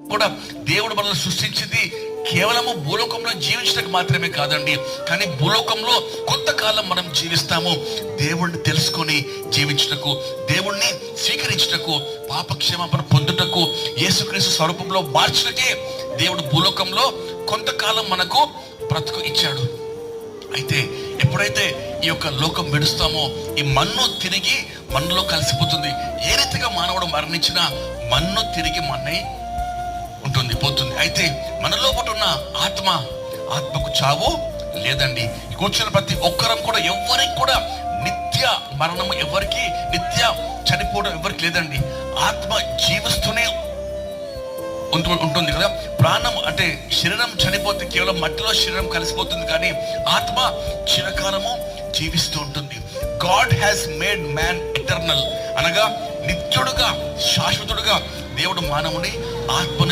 కూడా దేవుడు మనల్ని సృష్టించింది కేవలము భూలోకంలో జీవించడానికి మాత్రమే కాదండి. కానీ భూలోకంలో కొంతకాలం మనం జీవిస్తాము. దేవుణ్ణి తెలుసుకొని జీవించుటకు దేవుణ్ణి స్వీకరించుటకు పాపక్షేమాపణ పొందుటకు యేసుక్రీస్తు స్వరూపంలో మార్చుటకే దేవుడు భూలోకంలో కొంతకాలం మనకు బ్రతుకు ఇచ్చాడు. అయితే ఎప్పుడైతే ఈ యొక్క లోకం విడుస్తామో ఈ మన్ను తిరిగి మన్నులో కలిసిపోతుంది. ఏ రీతిగా మానవుడు మరణించినా మన్ను తిరిగి మన్నై అయితే మనలో ఉన్న ఆత్మ ఆత్మకు చావు లేదండి. కూర్చున్న ప్రతి ఒక్కరం కూడా ఎవరికి కూడా నిత్య మరణం ఎవరికి నిత్య చనిపోవడం ఎవరికి లేదండి. ఆత్మ జీవిస్తూనే ఉంటుంది కదా. ప్రాణం అంటే శరీరం చనిపోతే కేవలం మట్టిలో శరీరం కలిసిపోతుంది కానీ ఆత్మ చిరకాలము జీవిస్తూ ఉంటుంది. God has made man eternal అనగా నిత్యుడుగా శాశ్వతుడుగా దేవుడు మానవుని ఆత్మను